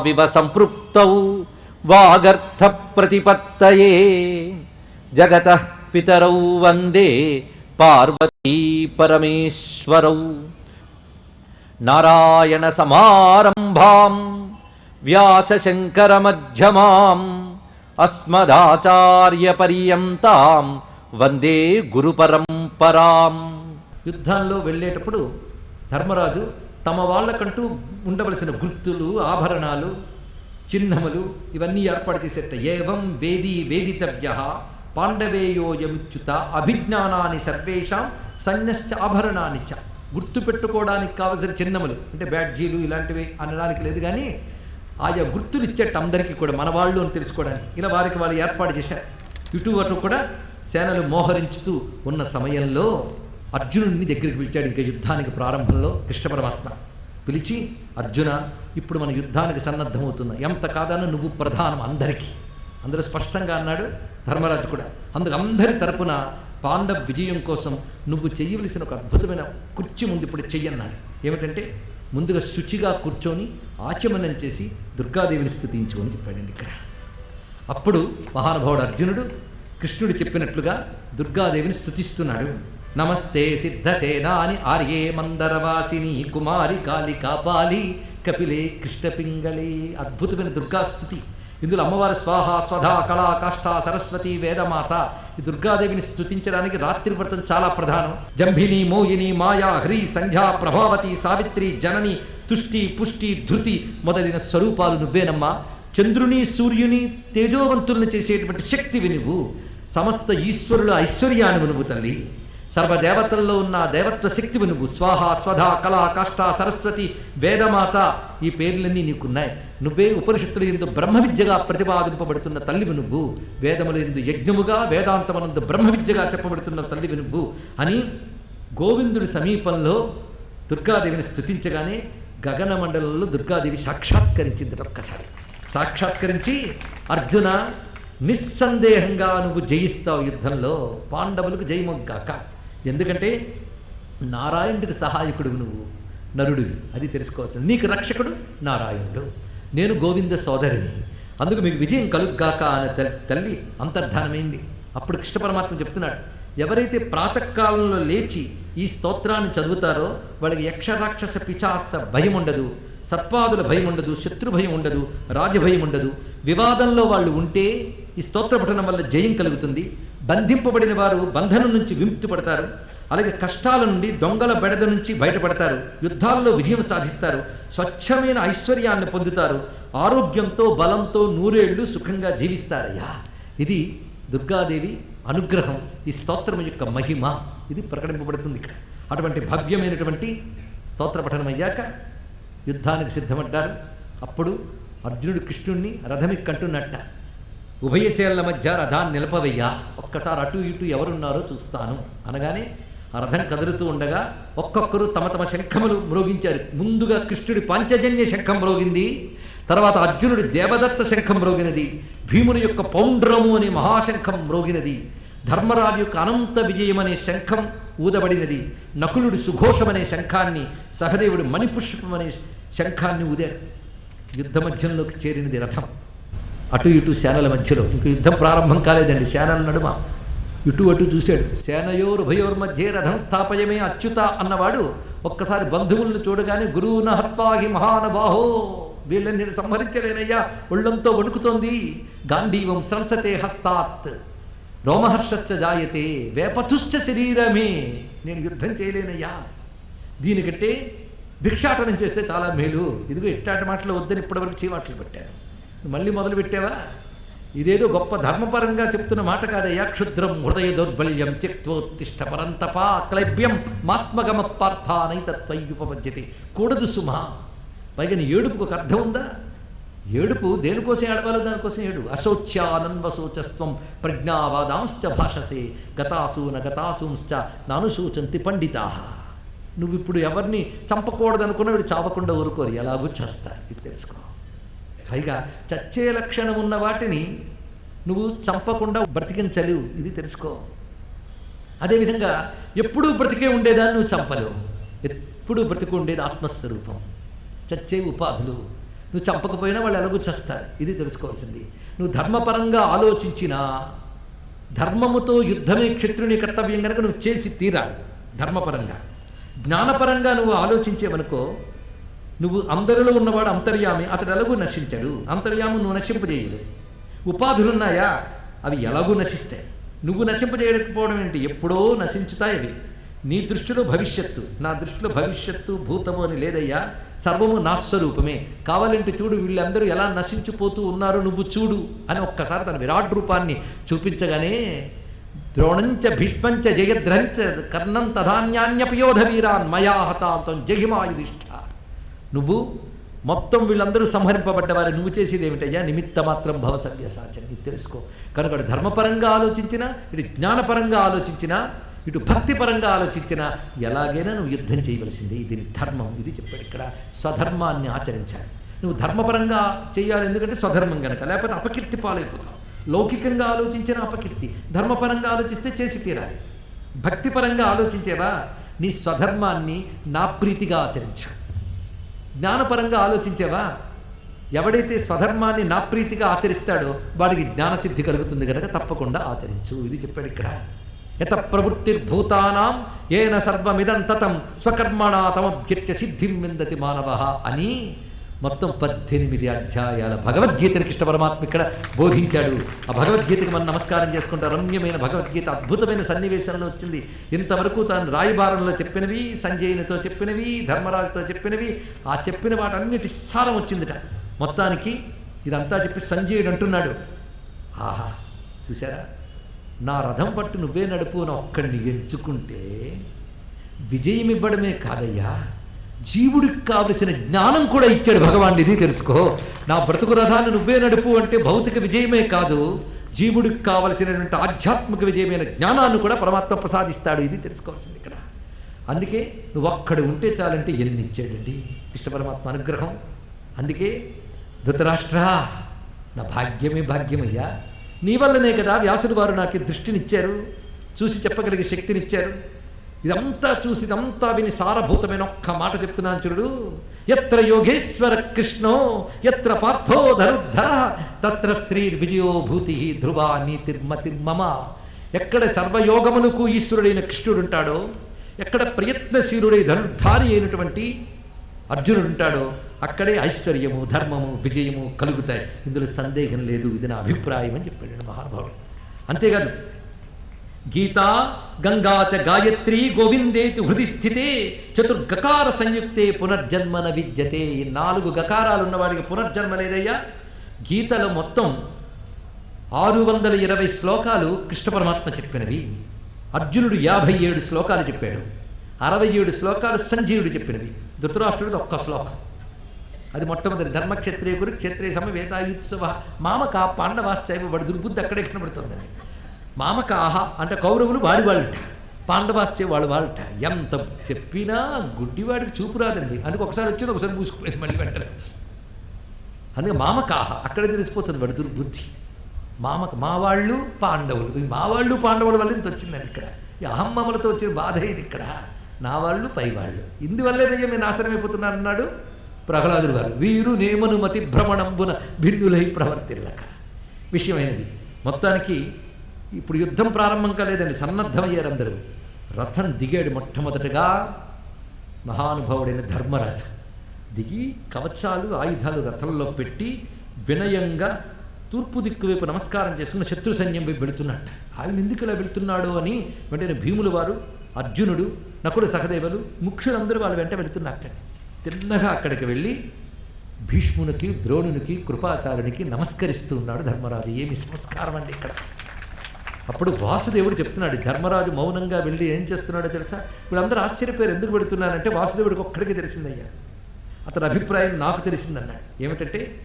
వాగర్థావివ సంపృప్తౌ వాగర్థ ప్రతిపత్తయే జగత పితరౌ వందే పార్వతీ పరమేశ్వరౌ. నారాయణ సమారంభాం వ్యాసశంకరమధ్యమాం అస్మదాచార్యపర్యంతాం వందే గురు పరంపరాం యుద్ధాల్లో వెళ్ళేటప్పుడు ధర్మరాజు తమ వాళ్ళకంటూ ఉండవలసిన గుర్తులు ఆభరణాలు చిహ్నములు ఇవన్నీ ఏర్పాటు చేసేట. ఏవం వేది వేదితవ్య పాండవేయోయముచ్యుత అభిజ్ఞానాన్ని సర్వేషాం సన్యశ్చ ఆభరణాన్ని చ. గుర్తు పెట్టుకోవడానికి కావలసిన చిహ్నములు అంటే బ్యాడ్జీలు ఇలాంటివి అనడానికి లేదు కానీ ఆయా గుర్తులు ఇచ్చేట అందరికీ కూడా మన వాళ్ళు అని తెలుసుకోవడానికి. ఇలా వారికి వాళ్ళు ఏర్పాటు చేశారు. ఇటు అటు కూడా సేనలు మోహరించుతూ ఉన్న సమయంలో అర్జునుడిని దగ్గరికి పిలిచాడు ఇంకా యుద్ధానికి ప్రారంభంలో కృష్ణ పరమాత్మ. పిలిచి అర్జున ఇప్పుడు మన యుద్ధానికి సన్నద్ధమవుతున్నా. ఎంత కాదన్న నువ్వు ప్రధానం అందరికీ. అందరూ స్పష్టంగా అన్నాడు ధర్మరాజు కూడా. అందుకు అందరి తరపున పాండవ విజయం కోసం నువ్వు చెయ్యవలసిన ఒక అద్భుతమైన కుర్చీ ముందు ఇప్పుడు చెయ్యన్నాడు ఏమిటంటే ముందుగా శుచిగా కూర్చొని ఆచమనం చేసి దుర్గాదేవిని స్థుతించుకొని చెప్పాడండి ఇక్కడ. అప్పుడు మహానుభావుడు అర్జునుడు కృష్ణుడు చెప్పినట్లుగా దుర్గాదేవిని స్థుతిస్తున్నాడు. నమస్తే సిద్ధసేనాని ఆర్యే మందరవాసిని కుమారి కాళి కాపాలి కపిలే కృష్ణపింగళి. అద్భుతమైన దుర్గాస్థుతి ఇందులో అమ్మవారి స్వాహ స్వధా కళా కాష్ట సరస్వతి వేదమాత ఈ దుర్గాదేవిని స్తుతించడానికి రాత్రి వ్రతం చాలా ప్రధానం. జంభిని మోహిని మాయా హ్రీ సంధ్యా ప్రభావతి సావిత్రి జనని తుష్టి పుష్టి ధృతి మొదలైన స్వరూపాలు నువ్వేనమ్మా. చంద్రుని సూర్యుని తేజోవంతులను చేసేటువంటి శక్తివి నువ్వు. సమస్త ఈశ్వరుల ఐశ్వర్యాన్ని నువ్వు తల్లి. సర్వదేవతల్లో ఉన్న దేవత్వ శక్తివి నువ్వు. స్వాహ స్వధ కళ కాష్ట సరస్వతి వేదమాత ఈ పేర్లన్నీ నీకున్నాయి. నువ్వే ఉపనిషత్తులు ఎందు బ్రహ్మ విద్యగా ప్రతిపాదింపబడుతున్న తల్లివి నువ్వు. వేదములు ఎందు యజ్ఞముగా వేదాంతమనందు బ్రహ్మ విద్యగా చెప్పబడుతున్న తల్లివి నువ్వు. అని గోవిందుడి సమీపంలో దుర్గాదేవిని స్థుతించగానే గగన మండలంలో దుర్గాదేవి సాక్షాత్కరించింది ఒక్కసారి. సాక్షాత్కరించి అర్జున నిస్సందేహంగా నువ్వు జయిస్తావు యుద్ధంలో. పాండవులకు జయమొగ్గాక. ఎందుకంటే నారాయణుడికి సహాయకుడు నువ్వు నరుడివి. అది తెలుసుకోవాల్సింది. నీకు రక్షకుడు నారాయణుడు. నేను గోవింద సోదరిని. అందుకు మీకు విజయం కలుగ్గాక అనే తల్లి అంతర్ధానమైంది. అప్పుడు కృష్ణ పరమాత్మ చెప్తున్నాడు ఎవరైతే ప్రాతకాలంలో లేచి ఈ స్తోత్రాన్ని చదువుతారో వాళ్ళకి యక్షరాక్షస పిచాస భయం ఉండదు సర్పాదుల భయం ఉండదు శత్రు భయం ఉండదు రాజభయం ఉండదు వివాదంలో వాళ్ళు ఉంటే ఈ స్తోత్ర పఠనం వల్ల జయం కలుగుతుంది. బంధింపబడిన వారు బంధనం నుంచి విముక్తి పడతారు అలాగే కష్టాల నుండి దొంగల బెడద నుంచి బయటపడతారు. యుద్ధాల్లో విజయం సాధిస్తారు. స్వచ్ఛమైన ఐశ్వర్యాన్ని పొందుతారు. ఆరోగ్యంతో బలంతో నూరేళ్ళు సుఖంగా జీవిస్తారయ్యా. ఇది దుర్గాదేవి అనుగ్రహం ఈ స్తోత్రం యొక్క మహిమ. ఇది ప్రకటింపబడుతుంది ఇక్కడ. అటువంటి భవ్యమైనటువంటి స్తోత్ర పఠనం అయ్యాక యుద్ధానికి సిద్ధపడ్డారు అప్పుడు అర్జునుడు కృష్ణుణ్ణి రథమిక్కంటున్నట్ట. ఉభయశేల మధ్య రథాన్ని నిలపవయ్యా. ఒక్కసారి అటు ఇటు ఎవరున్నారో చూస్తాను. అనగానే ఆ రథం కదులుతూ ఉండగా ఒక్కొక్కరు తమ తమ శంఖములు మ్రోగించారు. ముందుగా కృష్ణుడి పాంచజన్య శంఖం మ్రోగింది. తర్వాత అర్జునుడి దేవదత్త శంఖం మ్రోగినది. భీముని యొక్క పౌండ్రము అనే మహాశంఖం మ్రోగినది. ధర్మరాజు యొక్క అనంత విజయం అనే శంఖం ఊదబడినది. నకులుడి సుఘోషం అనే శంఖాన్ని సహదేవుడు మణిపుష్పం అనే శంఖాన్ని ఊదారు. యుద్ధ మధ్యంలోకి చేరినది రథం. అటు ఇటు సేనల మధ్యలో. ఇంక యుద్ధం ప్రారంభం కాలేదండి. సేనల నడుమ. ఇటు అటు చూశాడు. సేనయోరు భయోర్ మధ్య రథం స్థాపయమే అచ్యుత అన్నవాడు. ఒక్కసారి బంధువులను చూడగానే గురువున హత్వాహి మహానుభాహో వీళ్ళని నేను సంహరించలేనయ్యా. ఒళ్ళంతో వణుకుతోంది. గాంధీవం సంసతే హస్తాత్. రోమహర్షశ్చ జాయతే. వేపతుశ్చ శరీరమే. నేను యుద్ధం చేయలేనయ్యా. దీనికంటే భిక్షాటనం చేస్తే చాలా మేలు. ఇదిగో ఇట్టాటి మాటలు వద్దని ఇప్పటివరకు చీమాటలు పెట్టాను. మళ్ళీ మొదలు పెట్టావా ఇదేదో గొప్ప ధర్మపరంగా చెప్తున్న మాట కాదయ్యా. క్షుద్రం హృదయ దౌర్బల్యం త్యక్తోత్తిష్ట పరంతపా క్లైబ్యం మాస్మగమ పార్థానైతత్వయుపపద్యతే కూడదు సుమా. పైగా నీ ఏడుపుకు ఒక అర్థం ఉందా? ఏడుపు దేనికోసం ఏడవాలో? దానికోసం ఏడు. అశోచ్యానన్వశోచస్వం ప్రజ్ఞావాదాంశ్చ భాషసే. గతాసూన గతాసూంశ్చ నానుశోచంతి పండితా. నువ్వు ఇప్పుడు ఎవరిని చంపకూడదనుకున్న వీడు చావకుండా ఊరుకోరు. ఎలాగూ చేస్తారు. ఇది తెలుసుకో. పైగా చచ్చే లక్షణం ఉన్న వాటిని నువ్వు చంపకుండా బ్రతికించలేవు. ఇది తెలుసుకో. అదేవిధంగా ఎప్పుడూ బ్రతికే ఉండేదాన్ని నువ్వు చంపలేవు. ఎప్పుడూ బ్రతికి ఉండేది ఆత్మస్వరూపం. చచ్చే ఉపాధులు. నువ్వు చంపకపోయినా వాళ్ళు ఎలాగూ చస్తారు. ఇది తెలుసుకోవాల్సింది. నువ్వు ధర్మపరంగా ఆలోచించినా ధర్మముతో యుద్ధమే క్షత్రుని కర్తవ్యం కనుక నువ్వు చేసి తీరాలి. ధర్మపరంగా. జ్ఞానపరంగా నువ్వు ఆలోచించేవనుకో నువ్వు అందరిలో ఉన్నవాడు అంతర్యామి అతడు ఎలాగూ నశించడు. అంతర్యాము నువ్వు నశింపజేయడు ఉపాధులున్నాయా? అవి ఎలాగూ నశిస్తాయి. నువ్వు నశింపజేయకపోవడం ఏంటి? ఎప్పుడో నశించుతాయి అవి నీ దృష్టిలో భవిష్యత్తు. నా దృష్టిలో భవిష్యత్తు భూతము అని లేదయ్యా. సర్వము నా స్వరూపమే కావాలంటే చూడు వీళ్ళందరూ ఎలా నశించిపోతూ ఉన్నారో నువ్వు చూడు అని ఒక్కసారి తన విరాట్ రూపాన్ని చూపించగానే ద్రోణంచ భీష్మంచ జయద్రంచ కర్ణం తధాన్యాన్యపయోధ వీరాన్ మయా హతాంతం జహిమాయుధిష్ఠ నువ్వు మొత్తం వీళ్ళందరూ సంహరింపబడ్డవారు. నువ్వు చేసేది ఏమిటయ్యా నిమిత్త మాత్రం భవ సవ్యసాచని ఇది తెలుసుకో. కనుక ధర్మపరంగా ఆలోచించినా ఇటు జ్ఞానపరంగా ఆలోచించినా ఇటు భక్తిపరంగా ఆలోచించినా ఎలాగైనా నువ్వు యుద్ధం చేయవలసిందే. ఇది ధర్మం. ఇది చెప్పాడు ఇక్కడ. స్వధర్మాన్ని ఆచరించాలి. నువ్వు ధర్మపరంగా చేయాలి ఎందుకంటే స్వధర్మం కనుక లేకపోతే అపకీర్తి పాలైపోతావు. లౌకికంగా ఆలోచించిన అపకీర్తి. ధర్మపరంగా ఆలోచిస్తే చేసి తీరాలి. భక్తిపరంగా ఆలోచించేవా? నీ స్వధర్మాన్ని నా ప్రీతిగా ఆచరించు. జ్ఞానపరంగా ఆలోచించేవా? ఎవడైతే స్వధర్మాన్ని నా ప్రీతిగా ఆచరిస్తాడో వాడికి జ్ఞానసిద్ధి కలుగుతుంది కనుక తప్పకుండా ఆచరించు. ఇది చెప్పాడు ఇక్కడ. యత ప్రవృత్తిర్భూతానాం ఏన సర్వమిదం తతం స్వకర్మణ తమభ్యర్చ సిద్ధిం విందతి మానవ అని మొత్తం పద్దెనిమిది అధ్యాయాల భగవద్గీతని కృష్ణ పరమాత్మ ఇక్కడ బోధించాడు. ఆ భగవద్గీతకి మనం నమస్కారం చేసుకుంటా రమ్యమైన భగవద్గీత అద్భుతమైన సన్నివేశంలో వచ్చింది. ఇంతవరకు తాను రాయబారంలో చెప్పినవి సంజయునితో చెప్పినవి ధర్మరాజుతో చెప్పినవి ఆ చెప్పిన వాటన్నిటి సారం వచ్చిందిట. మొత్తానికి ఇదంతా చెప్పి సంజయుడు అంటున్నాడు. ఆహా చూసారా నా రథం పట్టు నువ్వే నడుపు అని ఒక్కడిని ఎంచుకుంటే విజయం ఇవ్వడమే కాదయ్యా. జీవుడికి కావలసిన జ్ఞానం కూడా ఇచ్చాడు భగవాన్. ఇది తెలుసుకో. నా బ్రతుకు రథాన్ని నువ్వే నడుపు అంటే భౌతిక విజయమే కాదు. జీవుడికి కావలసినటువంటి ఆధ్యాత్మిక విజయమైన జ్ఞానాన్ని కూడా పరమాత్మ ప్రసాదిస్తాడు. ఇది తెలుసుకోవాల్సింది ఇక్కడ. అందుకే నువ్వు అక్కడ ఉంటే చాలంటే ఎన్ని ఇచ్చాడండి? కృష్ణ పరమాత్మ అనుగ్రహం. అందుకే ధృతరాష్ట్ర నా భాగ్యమే భాగ్యమయ్యా. నీ వల్లనే కదా వ్యాసుడు వారు నాకు దృష్టినిచ్చారు. చూసి చెప్పగలిగే శక్తినిచ్చారు. ఇదంతా చూసి ఇదంతా విని సారభూతమైన ఒక్క మాట చెప్తున్నాను చూడు. ఎత్ర యోగేశ్వర కృష్ణో ఎత్ర పార్థో ధరుద్ధర తత్ర శ్రీ విజయోభూతి ధ్రువ నీతిర్మతి మమ. ఎక్కడ సర్వయోగములకు ఈశ్వరుడైన కృష్ణుడు ఉంటాడో ఎక్కడ ప్రయత్నశీలుడై ధనుర్ధారి అయినటువంటి అర్జునుడు ఉంటాడో అక్కడే ఐశ్వర్యము ధర్మము విజయము కలుగుతాయి. ఇందులో సందేహం లేదు ఇది నా అభిప్రాయం అని చెప్పాడు మహానుభావుడు. అంతేకాదు గీతా గంగా చ గాయత్రి గోవిందేతి హృది స్థితే చతుర్గకార సంయుక్తే పునర్జన్మన విద్యతే. ఈ నాలుగు గకారాలు ఉన్నవాడికి పునర్జన్మ లేదయ్యా? గీతలో మొత్తం ఆరు వందల ఇరవై శ్లోకాలు కృష్ణ పరమాత్మ చెప్పినవి. అర్జునుడు యాభై ఏడు శ్లోకాలు చెప్పాడు. అరవై ఏడు శ్లోకాలు సంజీవుడు చెప్పినవి. ధృతరాష్ట్రుడిది ఒక్క శ్లోకం. అది మొట్టమొదటి ధర్మక్షత్రియ గురు క్షత్రియ సమ వేదాయుత్సవ మామక పాండవాశ్చైవ వాడి దుర్బుద్ధి అక్కడే కనబడుతుందండి మామకాహ అంటే కౌరవులు వాడి వాళ్ళట పాండవాస్తే వాళ్ళు వాళ్ళట. ఎంత చెప్పినా గుడ్డివాడికి చూపు రాదండి. అందుకు ఒకసారి వచ్చింది ఒకసారి మూసుకుపోయింది మళ్ళీ వెంటనే. అందుకే మామకాహ అక్కడే తెలిసిపోతుంది వాడి దుర్బుద్ధి. మామక మా వాళ్ళు పాండవులు. ఈ మా వాళ్ళు పాండవుల వల్ల ఇంత వచ్చిందండి ఇక్కడ. ఈ అహమ్మములతో వచ్చిన బాధ ఇది ఇక్కడ. నా వాళ్ళు పై వాళ్ళు. ఇందువల్లే నిజమే నాశనమైపోతున్నారు అన్నాడు ప్రహ్లాదుడు వారు వీరు నేమనుమతి భ్రమణంబున భిన్నులై ప్రవర్తిల్లక. విషయమైనది. మొత్తానికి ఇప్పుడు యుద్ధం ప్రారంభం కాలేదండి సన్నద్ధమయ్యారు అందరూ. రథం దిగాడు మొట్టమొదటగా మహానుభావుడైన ధర్మరాజు. దిగి కవచాలు ఆయుధాలు రథంలో పెట్టి వినయంగా తూర్పు దిక్కు వైపు నమస్కారం చేసుకున్న శత్రు సైన్యం వైపు వెళుతున్నట్ట. ఆయన ఎందుకు ఇలా వెళుతున్నాడు అని వెంటనే భీములు వారు అర్జునుడు నకుడు సహదేవులు ముఖ్యులందరూ వాళ్ళు వెంట వెళుతున్నట్టండి తిన్నగా అక్కడికి వెళ్ళి భీష్మునికి ద్రోణునికి కృపాచారునికి నమస్కరిస్తూ ఉన్నాడు ధర్మరాజు. ఏమి సంస్కారం అండి ఇక్కడ? అప్పుడు వాసుదేవుడు చెప్తున్నాడు ధర్మరాజు మౌనంగా వెళ్ళి ఏం చేస్తున్నాడో తెలుసా? వీళ్ళందరూ ఆశ్చర్యపోయారు ఎందుకు పెడుతున్నానంటే వాసుదేవుడికి ఒక్కడికి తెలిసిందయ్యా. అతని అభిప్రాయం నాకు తెలిసిందన్నాడు. ఏమిటంటే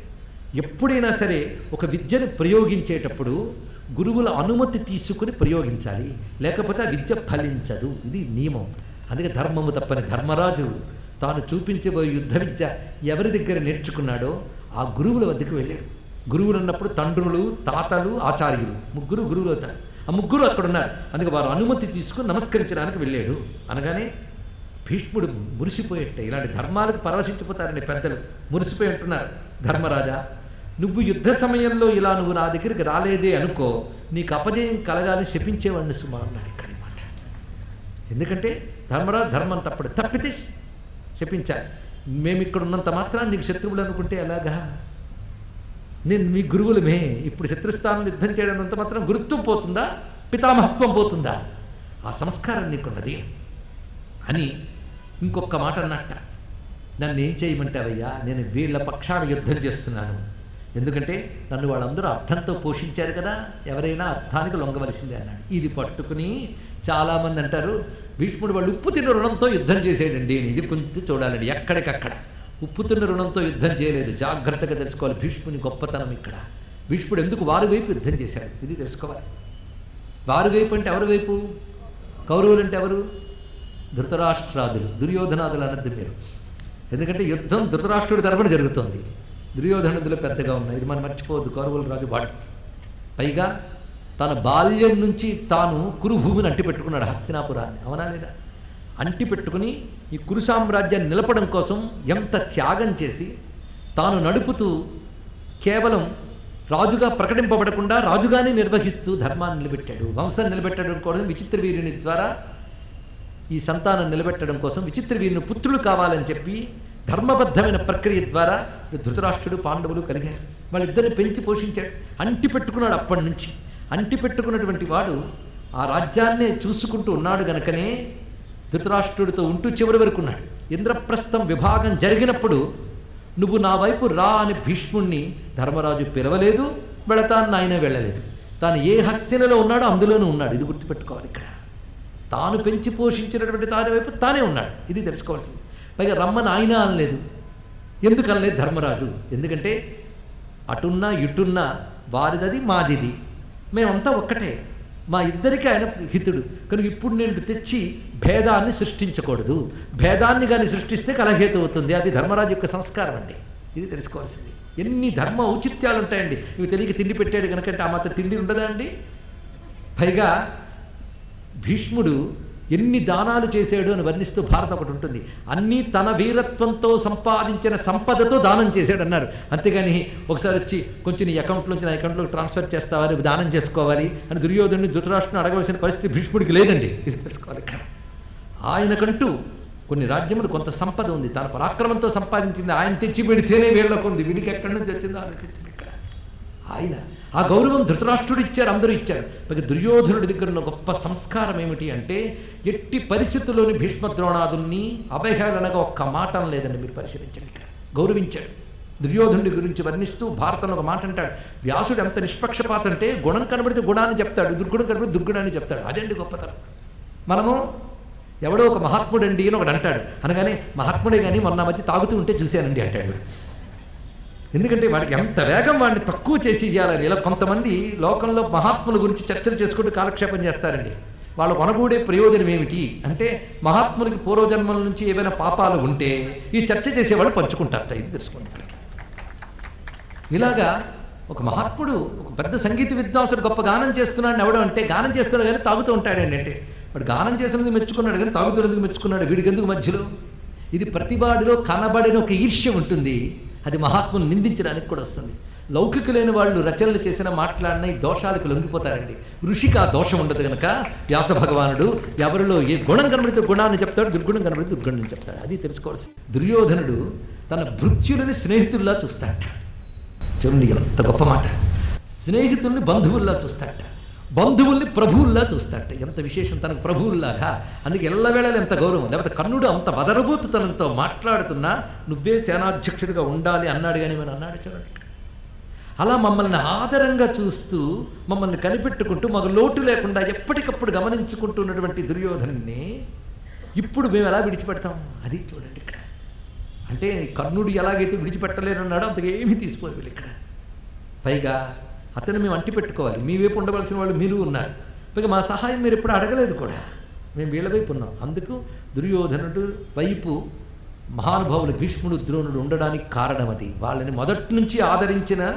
ఎప్పుడైనా సరే ఒక విద్యను ప్రయోగించేటప్పుడు గురువుల అనుమతి తీసుకుని ప్రయోగించాలి లేకపోతే ఆ విద్య ఫలించదు. ఇది నియమం. అందుకే ధర్మము తప్పని ధర్మరాజు తాను చూపించబోయే యుద్ధ విద్య ఎవరి దగ్గర నేర్చుకున్నాడో ఆ గురువుల వద్దకు వెళ్ళాడు. గురువులు అన్నప్పుడు తండ్రులు తాతలు ఆచార్యులు ముగ్గురు గురువులు అవుతారు. ఆ ముగ్గురు అక్కడ ఉన్నారు అందుకే వారు అనుమతి తీసుకుని నమస్కరించడానికి వెళ్ళాడు. అనగానే భీష్ముడు మురిసిపోయేట్టే ఇలాంటి ధర్మాలకు పరవశించిపోతారండి పెద్దలు మురిసిపోయి ఉంటున్నారు. ధర్మరాజా నువ్వు యుద్ధ సమయంలో ఇలా నువ్వు నా దగ్గరికి రాలేదే అనుకో నీకు అపజయం కలగాలని శపించేవాడిని సుమా అన్నాడు ఇక్కడ మాట. ఎందుకంటే ధర్మరాజు ధర్మం తప్పడు తప్పితే శపించాలి. మేము ఇక్కడ ఉన్నంత మాత్రాన్ని నీకు శత్రువులు అనుకుంటే ఎలాగా? నేను మీ గురువులమే. ఇప్పుడు శత్రుస్థానం యుద్ధం చేయడం అంత మాత్రం గురుత్వం పోతుందా? పితామహత్వం పోతుందా? ఆ సంస్కారం నీకున్నది అని ఇంకొక మాట అన్నట్ట. నన్ను ఏం చేయమంటావయ్యా? నేను వీళ్ళ పక్షాన యుద్ధం చేస్తున్నాను. ఎందుకంటే నన్ను వాళ్ళందరూ అర్థంతో పోషించారు కదా. ఎవరైనా అర్థానికి లొంగవలసిందే అన్నాడు. ఇది పట్టుకుని చాలామంది అంటారు భీష్ముడు వాళ్ళు ఉప్పు తిన్న రుణంతో యుద్ధం చేసేయండి. నేను ఇది కొంచెం చూడాలండి. ఎక్కడికక్కడ. ఉప్పుతున్న రుణంతో యుద్ధం చేయలేదు. జాగ్రత్తగా తెలుసుకోవాలి. భీష్ముని గొప్పతనం ఇక్కడ. భీష్ముడు ఎందుకు వారి వైపు యుద్ధం చేశాడు? ఇది తెలుసుకోవాలి. వారి వైపు అంటే ఎవరి వైపు? కౌరవులు అంటే ఎవరు? ధృతరాష్ట్రాదులు. దుర్యోధనాదులు అన్నది మీరు. ఎందుకంటే యుద్ధం ధృతరాష్ట్రుడి తరఫున జరుగుతోంది. దుర్యోధనదులు పెద్దగా ఉన్నాయి. ఇది మనం మర్చిపోవద్దు. కౌరవుల రాజు వాడు. పైగా తన బాల్యం నుంచి తాను కురుభూమిని అంటిపెట్టుకున్నాడు హస్తినాపురాన్ని. అవునా లేదా? అంటిపెట్టుకుని ఈ కురు సామ్రాజ్యాన్ని నిలపడం కోసం ఎంత త్యాగం చేసి తాను నడుపుతూ కేవలం రాజుగా ప్రకటింపబడకుండా రాజుగానే నిర్వహిస్తూ ధర్మాన్ని నిలబెట్టాడు వంశాన్ని నిలబెట్టడం కోసం విచిత్ర వీరుని ద్వారా ఈ సంతానం నిలబెట్టడం కోసం విచిత్ర వీరుని పుత్రులు కావాలని చెప్పి ధర్మబద్ధమైన ప్రక్రియ ద్వారా ధృతరాష్ట్రుడు పాండవులు కలిగారు. వాళ్ళిద్దరిని పెంచి పోషించాడు. అంటి పెట్టుకున్నాడు అప్పటి నుంచి. అంటి పెట్టుకున్నటువంటి వాడు ఆ రాజ్యాన్నే చూసుకుంటూ ఉన్నాడు గనకనే ధృతరాష్ట్రుడితో ఉంటూ చివరి వరకు ఉన్నాడు. ఇంద్రప్రస్థం విభాగం జరిగినప్పుడు నువ్వు నా వైపు రా అని భీష్ముణ్ణి ధర్మరాజు పిలవలేదు వెళతాను ఆయన వెళ్ళలేదు. తాను ఏ హస్తినలో ఉన్నాడో అందులోనూ ఉన్నాడు. ఇది గుర్తుపెట్టుకోవాలి ఇక్కడ. తాను పెంచి పోషించినటువంటి తాని వైపు తానే ఉన్నాడు. ఇది తెలుసుకోవాల్సింది. పైగా రమ్మని ఆయన అనలేదు. ఎందుకు అనలేదు ధర్మరాజు? ఎందుకంటే అటున్నా ఇటున్నా వారిదది మాదిది. మేమంతా ఒక్కటే. మా ఇద్దరికి ఆయన హితుడు. కనుక ఇప్పుడు నేను తెచ్చి భేదాన్ని సృష్టించకూడదు. భేదాన్ని కానీ సృష్టిస్తే కలహేతు అవుతుంది. అది ధర్మరాజు యొక్క సంస్కారం అండి. ఇది తెలుసుకోవాల్సింది. ఎన్ని ధర్మ ఔచిత్యాలు ఉంటాయండి ఇవి తెలియక తిండి పెట్టాడు కనుకంటే ఆ మాత్రం తిండి ఉండదా అండి? పైగా భీష్ముడు ఎన్ని దానాలు చేశాడు అని వర్ణిస్తూ భారత ఒకటి ఉంటుంది. అన్నీ తన వీరత్వంతో సంపాదించిన సంపదతో దానం చేశాడు అన్నారు. అంతేగాని ఒకసారి వచ్చి కొంచెం నీ అకౌంట్లోంచి నా అకౌంట్లోకి ట్రాన్స్ఫర్ చేస్తావా దానం చేసుకోవాలి అని దుర్యోధనుని ధృతరాష్ట్రుని అడగవలసిన పరిస్థితి భీష్ముడికి లేదండి. ఇది తెలుసుకోవాలి ఇక్కడ. ఆయనకంటూ కొన్ని రాజ్యములు కొంత సంపద ఉంది. తన పరాక్రమంతో సంపాదించింది ఆయన తెచ్చి పెడితేనే వీళ్ళకు ఉంది. వీడికి ఎక్కడి నుంచి వచ్చిందో ఆలోచించింది ఇక్కడ. ఆయన ఆ గౌరవం ధృతరాష్ట్రుడు ఇచ్చారు అందరూ ఇచ్చారు. పైగా దుర్యోధనుడి దగ్గర ఉన్న గొప్ప సంస్కారం ఏమిటి అంటే ఎట్టి పరిస్థితుల్లోని భీష్మద్రోణాదుల్ని అవహేళనగా ఒక్క మాట లేదండి మీరు పరిశీలించండి ఇక్కడ. గౌరవించాడు. దుర్యోధనుడి గురించి వర్ణిస్తూ భారతంలో ఒక మాట అంటాడు. వ్యాసుడు ఎంత నిష్పక్షపాత అంటే గుణం కనబడితే గుణాన్ని చెప్తాడు. దుర్గుణం కనబడితే దుర్గుణాన్ని చెప్తాడు. అదండి గొప్పతనం? మనము ఎవడో ఒక మహాత్ముడండి అని ఒకడు అంటాడు. అనగానే మహాత్ముడే కానీ మొన్న మధ్య తాగుతూ ఉంటే చూశానండి అంటాడు. ఎందుకంటే వాడికి ఎంత వేగం వాడిని తక్కువ చేసి ఇవ్వాలని ఇలా కొంతమంది లోకంలో మహాత్ముల గురించి చర్చలు చేసుకుంటూ కాలక్షేపం చేస్తారండి. వాళ్ళు కొనగూడే ప్రయోజనం ఏమిటి? అంటే మహాత్ములకి పూర్వజన్మల నుంచి ఏమైనా పాపాలు ఉంటే ఈ చర్చ చేసేవాళ్ళు పంచుకుంటారట. ఇది తెలుసుకోండి ఇలాగా ఒక మహాత్ముడు ఒక పెద్ద సంగీత విద్వాంసుడు గొప్ప గానం చేస్తున్నాడు ఎవడం అంటే గానం చేస్తున్నాడు కానీ తాగుతూ ఉంటాడండి అంటే. వాడు గానం చేసినందుకు మెచ్చుకున్నాడు కానీ తాగుతున్నందుకు మెచ్చుకున్నాడు. వీడికి ఎందుకు మధ్యలో? ఇది ప్రతివాడిలో కనబడిన ఒక ఈర్ష్య ఉంటుంది. అది మహాత్ముని నిందించడానికి కూడా వస్తుంది. లౌకికులైన వాళ్ళు రచనలు చేసిన మాట్లాడిన ఈ దోషాలకు లొంగిపోతారండి. ఋషికి ఆ దోషం ఉండదు కనుక వ్యాస భగవానుడు ఎవరిలో ఏ గుణం కనబడితే గుణాన్ని చెప్తాడు దుర్గుణం కనబడితే దుర్గుణం చెప్తాడు. అది తెలుసుకోవాల్సి దుర్యోధనుడు తన భృత్యులని స్నేహితుల్లా చూస్తాడట. చూడండి ఎంత గొప్ప మాట. స్నేహితుల్ని బంధువుల్లా చూస్తాడట. బంధువుల్ని ప్రభువుల్లా చూస్తాట ఎంత విశేషం తనకు ప్రభువుల్లాగా. అందుకే ఎల్లవేళలు ఎంత గౌరవం. లేకపోతే కర్ణుడు అంత వదరబోతుతనంతో మాట్లాడుతున్నా నువ్వే సేనాధ్యక్షుడిగా ఉండాలి అన్నాడు కానీ మనం అన్నాడు చూడండి. అలా మమ్మల్ని ఆదరంగా చూస్తూ మమ్మల్ని కనిపెట్టుకుంటూ మాకు లోటు లేకుండా ఎప్పటికప్పుడు గమనించుకుంటున్నటువంటి దుర్యోధనుని ఇప్పుడు మేము ఎలా విడిచిపెడతాం? అది చూడండి ఇక్కడ. అంటే కర్ణుడు ఎలాగైతే విడిచిపెట్టలేనన్నాడో అంతకేమీ ఏమీ తీసుకోవాలి ఇక్కడ. పైగా అతను మేము అంటి పెట్టుకోవాలి. మీ వైపు ఉండవలసిన వాళ్ళు మీరు ఉన్నారు. పైగా మా సహాయం మీరు ఎప్పుడు అడగలేదు కూడా. మేము వీళ్ళ వైపు ఉన్నాం. అందుకు దుర్యోధనుడు వైపు మహానుభావులు భీష్ముడు ద్రోణుడు ఉండడానికి కారణం అది. వాళ్ళని మొదటి నుంచి ఆదరించిన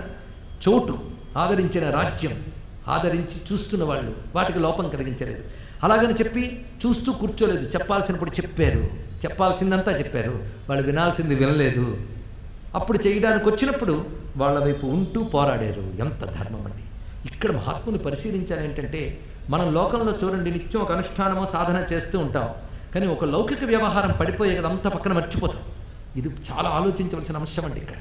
చోటు ఆదరించిన రాజ్యం ఆదరించి చూస్తున్న వాళ్ళు వాటికి లోపం కలిగించలేదు. అలాగని చెప్పి చూస్తూ కూర్చోలేదు. చెప్పాల్సినప్పుడు చెప్పారు. చెప్పాల్సిందంతా చెప్పారు. వాళ్ళు వినాల్సింది వినలేదు. అప్పుడు చేయడానికి వచ్చినప్పుడు వాళ్ళ వైపు ఉంటూ పోరాడారు. ఎంత ధర్మం అండి. ఇక్కడ మహాత్ముని పరిశీలించాలి ఏంటంటే మనం లోకంలో చూడండి నిత్యం ఒక అనుష్ఠానమో సాధన చేస్తూ ఉంటాం. కానీ ఒక లౌకిక వ్యవహారం పడిపోయే కదా అంతా పక్కన మర్చిపోతాం. ఇది చాలా ఆలోచించవలసిన అంశం అండి ఇక్కడ.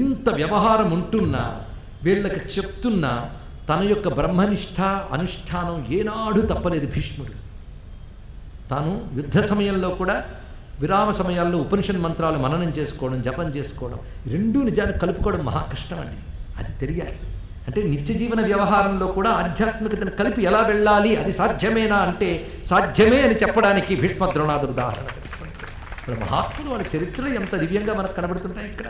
ఇంత వ్యవహారం ఉంటున్నా వీళ్ళకి చెప్తున్నా తన యొక్క బ్రహ్మనిష్ట అనుష్ఠానం ఏనాడు తప్పలేదు భీష్ముడు. తాను యుద్ధ సమయంలో కూడా విరామ సమయాల్లో ఉపనిషత్ మంత్రాలు మననం చేసుకోవడం జపం చేసుకోవడం రెండూ నిజాన్ని కలుపుకోవడం మహా కష్టం అండి అది తెలియాలి. అంటే నిత్య జీవన వ్యవహారంలో కూడా ఆధ్యాత్మికతను కలిపి ఎలా వెళ్ళాలి అది సాధ్యమేనా అంటే సాధ్యమే అని చెప్పడానికి భీష్మ ద్రోణాదుడు ఉదాహరణ తెలుసుకోండి మహాత్ముడు మహాత్ములు వాళ్ళ చరిత్రలు ఎంత దివ్యంగా మనకు కనబడుతుంటాయి ఇక్కడ?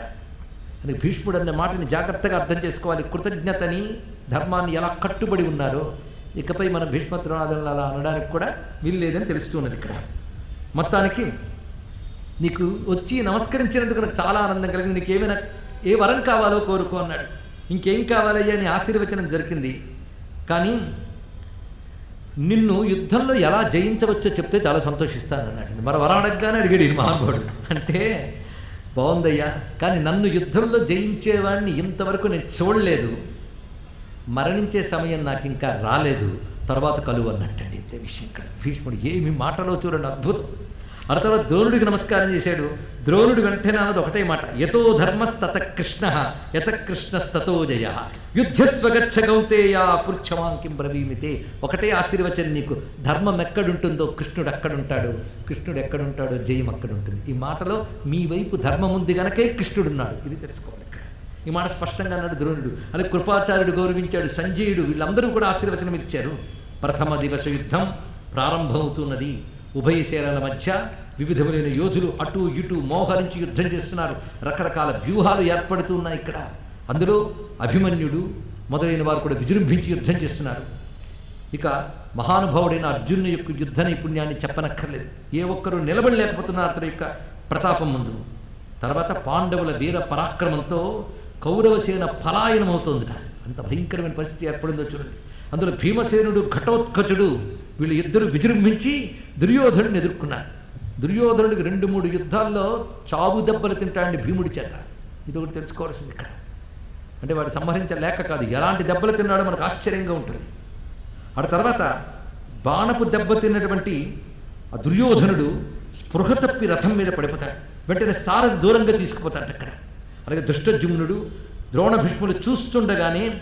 అని భీష్ముడు అనే మాటని జాగ్రత్తగా అర్థం చేసుకోవాలి. కృతజ్ఞతని ధర్మాన్ని ఎలా కట్టుబడి ఉన్నారో ఇకపై మన భీష్మ ద్రోణాదులను అలా అనడానికి కూడా వీల్లేదని తెలుస్తున్నది ఇక్కడ. మొత్తానికి నీకు వచ్చి నమస్కరించినందుకు నాకు చాలా ఆనందం కలిగింది. నీకు ఏమైనా ఏ వరం కావాలో కోరుకో అన్నాడు. ఇంకేం కావాలయ్యా అని ఆశీర్వచనం జరిగింది. కానీ నిన్ను యుద్ధంలో ఎలా జయించవచ్చో చెప్తే చాలా సంతోషిస్తాను అన్నాడు. మరి వరం అడగగానే అడిగాడు ఈ మహానుభావుడు. అంటే బాగుందయ్యా కానీ నన్ను యుద్ధంలో జయించేవాడిని ఇంతవరకు నేను చూడలేదు. మరణించే సమయం నాకు ఇంకా రాలేదు. తర్వాత కలువు అన్నట్టండి ఇంతే విషయం ఇక్కడ. భీష్ముడు ఏమి మాటలో చూడండి అద్భుతం. ఆ తర్వాత ద్రోణుడికి నమస్కారం చేశాడు. ద్రోణుడు వెంటనే అన్నది ఒకటే మాట. యతో ధర్మస్తత కృష్ణ యత కృష్ణస్తతో జయ. యుద్ధస్వగచ్చ గౌతేయ పురుక్షమాంకిం బ్రవీమితే. ఒకటే ఆశీర్వచనం నీకు. ధర్మం ఎక్కడుంటుందో కృష్ణుడు అక్కడుంటాడు కృష్ణుడు ఎక్కడుంటాడో జయం అక్కడ ఉంటుంది ఈ మాటలో మీ వైపు ధర్మం ఉంది గనకే కృష్ణుడున్నాడు. ఇది తెలుసుకోవాలి ఈ మాట స్పష్టంగా అన్నాడు ద్రోణుడు. అలాగే కృపాచార్యుడు గౌరవించాడు సంజయుడు. వీళ్ళందరూ కూడా ఆశీర్వచనం ఇచ్చారు. ప్రథమ దివస యుద్ధం ప్రారంభమవుతున్నది. ఉభయ సేనల మధ్య వివిధములైన యోధులు అటు ఇటు మోహరించి యుద్ధం చేస్తున్నారు. రకరకాల వ్యూహాలు ఏర్పడుతున్నాయి ఇక్కడ. అందులో అభిమన్యుడు మొదలైన వారు కూడా విజృంభించి యుద్ధం చేస్తున్నారు. ఇక మహానుభావుడైన అర్జునుని యొక్క యుద్ధ నైపుణ్యాన్ని చెప్పనక్కర్లేదు. ఏ ఒక్కరూ నిలబడలేకపోతున్నారు అతని యొక్క ప్రతాపం ముందు. తర్వాత పాండవుల వీర పరాక్రమంతో కౌరవసేన పలాయనమవుతోందిట. అంత భయంకరమైన పరిస్థితి ఏర్పడిందో చూడండి. అందులో భీమసేనుడు ఘటోత్కచుడు వీళ్ళు ఇద్దరు విజృంభించి దుర్యోధనుడిని ఎదుర్కొన్నారు. దుర్యోధనుడికి రెండు మూడు యుద్ధాల్లో చావు దెబ్బలు తింటాడు భీముడి చేత. ఇది ఒకటి తెలుసుకోవాల్సింది ఇక్కడ. అంటే వాడు సంహరించలేక కాదు. ఎలాంటి దెబ్బలు తిన్నాడో మనకు ఆశ్చర్యంగా ఉంటుంది. ఆ తర్వాత బాణపు దెబ్బ తిన్నటువంటి ఆ దుర్యోధనుడు స్పృహ తప్పి రథం మీద పడిపోతాడు. వెంటనే సారథి దూరంగా తీసుకుపోతాడు అక్కడ. అలాగే దుష్టజుమ్నుడు ద్రోణభీష్ములు చూస్తుండగానే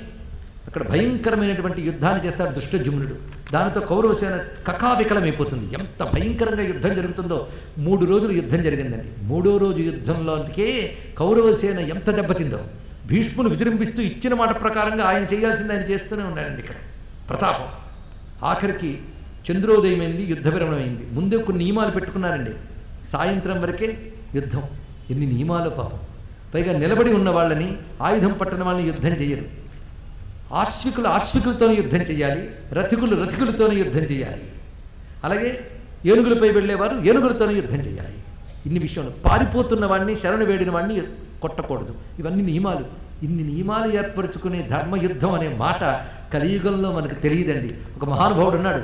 అక్కడ భయంకరమైనటువంటి యుద్ధాన్ని చేస్తాడు దుష్టజుమ్నుడు. దానితో కౌరవసేన కకావికలమైపోతుంది. ఎంత భయంకరంగా యుద్ధం జరుగుతుందో. మూడు రోజులు యుద్ధం జరిగిందండి. మూడో రోజు యుద్ధంలోకే కౌరవసేన ఎంత దెబ్బతిందో. భీష్ములు విజృంభిస్తూ ఇచ్చిన మాట ప్రకారంగా ఆయన చేయాల్సింది ఆయన చేస్తూనే ఉన్నాడండి ఇక్కడ. ప్రతాపం. ఆఖరికి చంద్రోదయమైంది యుద్ధ విరమణమైంది ముందే కొన్ని నియమాలు పెట్టుకున్నారండి. సాయంత్రం వరకే యుద్ధం. ఎన్ని నియమాలు పాపం. పైగా నిలబడి ఉన్న వాళ్ళని ఆయుధం పట్టిన వాళ్ళని యుద్ధం చేయరు. ఆశ్వికులు ఆశ్వికులతోనే యుద్ధం చేయాలి రథికులు రథికులతోనే యుద్ధం చేయాలి అలాగే ఏనుగులపై వెళ్ళేవారు ఏనుగులతోనే యుద్ధం చేయాలి ఇన్ని విషయాలు. పారిపోతున్న వాడిని శరణు వేడిన వాడిని కొట్టకూడదు. ఇవన్నీ నియమాలు. ఇన్ని నియమాలు ఏర్పరచుకునే ధర్మయుద్ధం అనే మాట కలియుగంలో మనకు తెలియదండి. ఒక మహానుభావుడు ఉన్నాడు.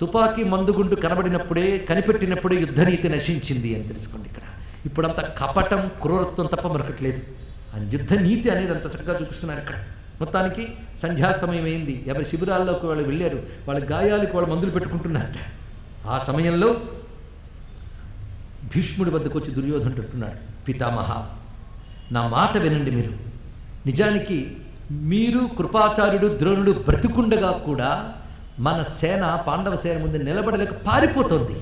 తుపాకీ మందుగుండు కనబడినప్పుడే కనిపెట్టినప్పుడే యుద్ధనీతి నశించింది అని తెలుసుకోండి ఇక్కడ. ఇప్పుడంత కపటం క్రూరత్వం తప్ప మరొకట్లేదు ఆ యుద్ధ నీతి అనేది అంత చక్కగా చూపిస్తున్నాడు ఇక్కడ. మొత్తానికి సంధ్యా సమయం అయింది ఎవరి శిబిరాల్లోకి వాళ్ళు వెళ్ళారు వాళ్ళ గాయాలకు వాళ్ళు మందులు పెట్టుకుంటున్నారట. ఆ సమయంలో భీష్ముడి వద్దకు వచ్చి దుర్యోధనుడుంటున్నాడు పితామహ నా మాట వినండి మీరు. నిజానికి మీరు కృపాచార్యుడు ద్రోణుడు బ్రతికుండగా కూడా మన సేన పాండవ సేన ముందు నిలబడలేక పారిపోతుంది.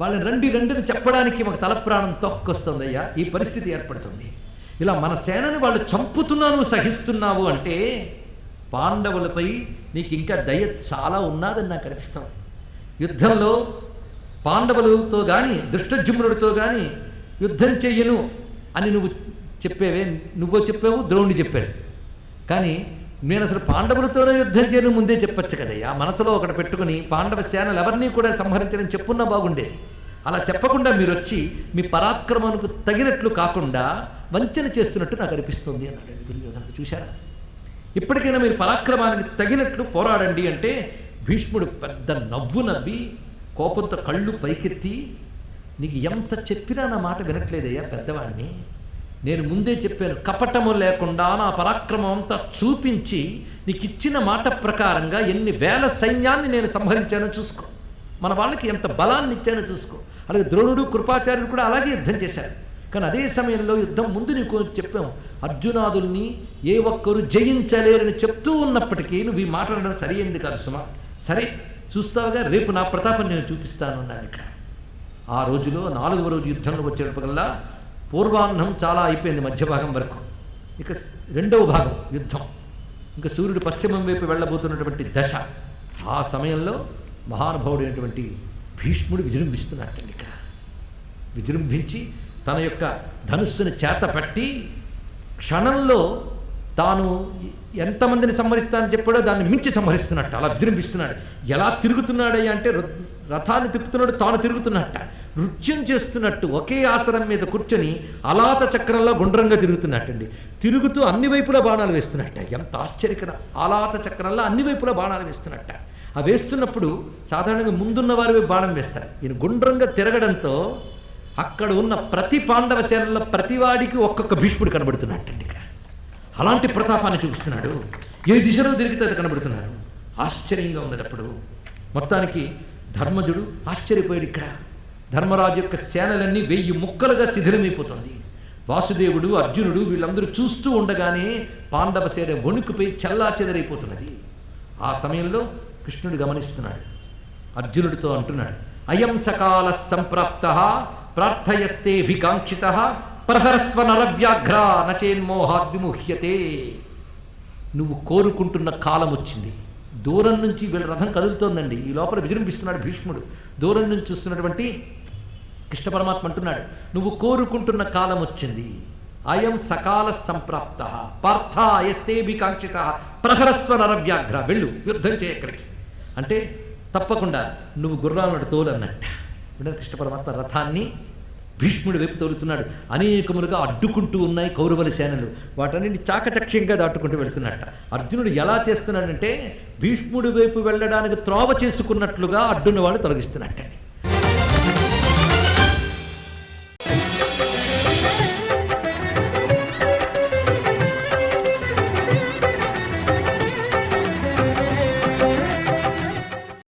వాళ్ళని రండి రండిని చెప్పడానికి మాకు తల ప్రాణం తొక్కొస్తుందయ్యా. ఈ పరిస్థితి ఏర్పడుతుంది. ఇలా మన సేనని వాళ్ళు చంపుతున్నాను సహిస్తున్నావు అంటే పాండవులపై నీకు ఇంకా దయ చాలా ఉన్నదని నాకు అనిపిస్తుంది. యుద్ధంలో పాండవులతో కానీ దుష్టజుమ్నుడితో కానీ యుద్ధం చెయ్యను అని నువ్వు చెప్పేవే నువ్వో చెప్పావు ద్రోణుడు చెప్పాడు. కానీ నేను అసలు పాండవులతోనే యుద్ధం చేయను ముందే చెప్పొచ్చు కదయ్యా మనసులో ఒకటి పెట్టుకుని పాండవ సేనలు ఎవరిని కూడా సంహరించడం చెప్పున్నా బాగుండేది. అలా చెప్పకుండా మీరు వచ్చి మీ పరాక్రమానికి తగినట్లు కాకుండా వంచన చేస్తున్నట్టు నాకు అనిపిస్తుంది అన్నాడు దుర్యోధనుడు చూశారా? ఇప్పటికైనా మీరు పరాక్రమానికి తగినట్లు పోరాడండి అంటే భీష్ముడు పెద్ద నవ్వు నవ్వి కోపంతో కళ్ళు పైకెత్తి నీకు ఎంత చెప్పినా నా మాట వినట్లేదయ్యా పెద్దవాడిని నేను ముందే చెప్పాను కపటము లేకుండా నా పరాక్రమం అంతా చూపించి నీకు ఇచ్చిన మాట ప్రకారంగా ఎన్ని వేల సైన్యాన్ని నేను సంహరించానో చూసుకో. మన వాళ్ళకి ఎంత బలాన్ని ఇచ్చానో చూసుకో. అలాగే ద్రోణుడు కృపాచార్యుడు కూడా అలాగే యుద్ధం చేశారు. కానీ అదే సమయంలో యుద్ధం ముందు నీకు చెప్పాం అర్జునాదుల్ని ఏ ఒక్కరు జయించలేరని చెప్తూ ఉన్నప్పటికీ నువ్వు ఈ మాట్లాడడం సరి అయింది కాదు సుమా. సరే చూస్తావుగా రేపు నా ప్రతాపం నేను చూపిస్తాను అన్నాడు ఇక్కడ. ఆ రోజులో నాలుగవ రోజు యుద్ధంలో వచ్చేటప్పటికల్లా పూర్వాహ్నం చాలా అయిపోయింది మధ్య భాగం వరకు. ఇక రెండవ భాగం యుద్ధం. ఇంకా సూర్యుడు పశ్చిమం వైపు వెళ్ళబోతున్నటువంటి దశ. ఆ సమయంలో మహానుభావుడైనటువంటి భీష్ముడు విజృంభిస్తున్నట్టండి ఇక్కడ. విజృంభించి తన యొక్క ధనుస్సుని చేత పట్టి క్షణంలో తాను ఎంతమందిని సంహరిస్తానని చెప్పాడో దాన్ని మించి సంహరిస్తున్నట్ట అలా విజృంభిస్తున్నాడు. ఎలా తిరుగుతున్నాడయ్య అంటే రథాన్ని తిప్పుతున్నాడు తాను తిరుగుతున్నట్ట. నృత్యం చేస్తున్నట్టు ఒకే ఆసనం మీద కూర్చొని అలాత చక్రంలో గుండ్రంగా తిరుగుతున్నట్టండి. తిరుగుతూ అన్ని వైపులా బాణాలు వేస్తున్నట్ట. ఎంత ఆశ్చర్యకర. అలాత చక్రంలో అన్ని వైపులా బాణాలు వేస్తున్నట్ట. ఆ వేస్తున్నప్పుడు సాధారణంగా ముందున్న వారి బాణం వేస్తారు. ఈయన గుండ్రంగా తిరగడంతో అక్కడ ఉన్న ప్రతి పాండవ సేనలో ప్రతివాడికి ఒక్కొక్క భీష్ముడు కనబడుతున్నట్టండి ఇక్కడ. అలాంటి ప్రతాపాన్ని చూపిస్తున్నాడు. ఏ దిశలో తిరిగితే అది కనబడుతున్నాడు. ఆశ్చర్యంగా ఉన్నదప్పుడు మొత్తానికి ధర్మజుడు ఆశ్చర్యపోయాడు ఇక్కడ. ధర్మరాజు యొక్క సేనలన్నీ వెయ్యి ముక్కలుగా శిథిలమైపోతుంది. వాసుదేవుడు అర్జునుడు వీళ్ళందరూ చూస్తూ ఉండగానే పాండవ సేన వణుకుపోయి చల్లా చెదరైపోతున్నది ఆ సమయంలో కృష్ణుడు గమనిస్తున్నాడు. అర్జునుడితో అంటున్నాడు అయం సకాల సంప్రాప్త ప్రార్థయస్తే వికాంక్షిత ప్రహరస్వ నరవ్యాఘ్ర నచేన్మోహాద్ విముహ్యతే నువ్వు కోరుకుంటున్న కాలం వచ్చింది. దూరం నుంచి వీళ్ళ రథం కదులుతోందండి. ఈ లోపల విజృంభిస్తున్నాడు భీష్ముడు. దూరం నుంచి చూస్తున్నటువంటి కృష్ణ పరమాత్మ అంటున్నాడు. నువ్వు కోరుకుంటున్న కాలం వచ్చింది. అయం సకాల సంప్రాప్త. పార్థ ఎస్తే ప్రహరస్వ నరవ్యాఘ్ర. వెళ్ళు యుద్ధం చేయక్కడికి అంటే తప్పకుండా నువ్వు గుర్రాలను తోలు వెంటనే కృష్ణ పరమాత్మ రథాన్ని భీష్ముడి వైపు తోలుతున్నాడు. అనేకములుగా అడ్డుకుంటూ ఉన్నాయి కౌరవల సేనలు. వాటన్నింటి చాకచక్యంగా దాటుకుంటూ వెళుతున్నట్ట. అర్జునుడు ఎలా చేస్తున్నాడంటే భీష్ముడి వైపు వెళ్ళడానికి త్రోవ చేసుకున్నట్లుగా అడ్డున్న వాళ్ళు తొలగిస్తున్నట్టండి